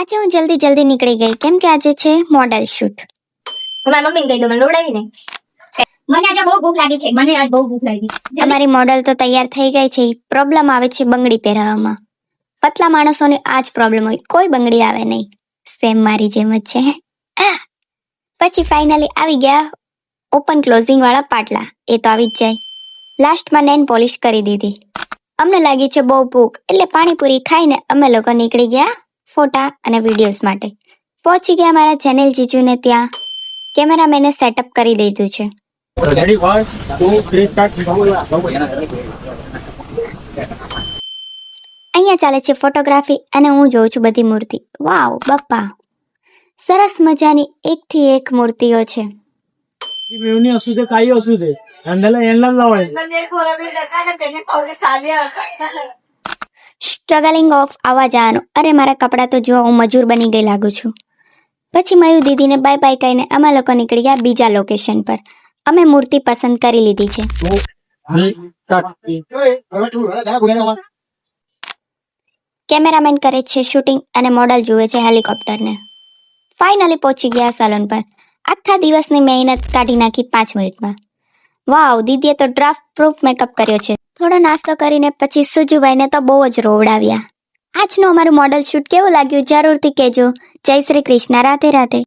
આજે હું જલ્દી જલ્દી નીકળી ગઈ. કેમ કે આજે છે મોડલ શૂટ. મારી મમ્મીને કહી દો મને રોડાવી ને મને આજે બહુ ભૂખ લાગી છે. મને આજ બહુ ભૂખ લાગી. અમારી મોડલ તો તૈયાર થઈ ગઈ છે. પ્રોબ્લેમ આવે છે બંગડી પહેરાવવામાં પતલા માણસોને આ જ પ્રોબ્લેમ હોય. કોઈ બંગડી આવે નહીં. સેમ મારી જેમ જ છે! પછી ફાઇનલી આવી ગયા ઓપન ક્લોઝિંગ વાળા પાટલા. એ તો આવી જ જાય. લાસ્ટમાં નેન પોલિશ કરી દીધી. અમને લાગી છે બહુ ભૂખ. એટલે પાણીપુરી ખાઈને અમે લોકો નીકળી ગયા. ફોટા અને વિડીયોઝ માટે પહોંચી ગયા મારા ચેનલ જીજુને ત્યાં કેમેરામેને સેટઅપ કરી દીધું છે Ready, one, two, three, start. અહીંયા ચાલે છે ફોટોગ્રાફી અને હું જોઉં છું બધી મૂર્તિ વાવ બપ્પા સરસ મજાની એકથી એક મૂર્તિઓ છે मेवणी असू दे काही असू दे अंड्याला यांना लावाय સ્ટ્રગલિંગ ઓફ આવવા જવાનું અરે મારા કપડાં તો જો હું મજૂર બની ગઈ લાગુ છું. પછી મયુ દીદીને બાય બાય કહીને અમે લોકો નીકળી ગયા બીજા લોકેશન પર. અમે મૂર્તિ પસંદ કરી લીધી છે. કેમેરામેન કરે છે શૂટિંગ અને મોડલ જુએ છે હેલિકોપ્ટરને ફાઇનલી પહોંચી ગયા સલોન પર. આખા દિવસની મહેનત કાઢી નાખી પાંચ મિનિટમાં. વાવ દીદીએ તો ડ્રાફ્ટ પ્રૂફ મેકઅપ કર્યો છે. થોડો નાસ્તો કરીને પછી સુજુભાઈને તો બહુ જ રોવડાવ્યા. આજનું અમારું મોડલ શૂટ કેવું લાગ્યું જરૂરથી કહેજો. જય શ્રી કૃષ્ણ. રાધે રાધે.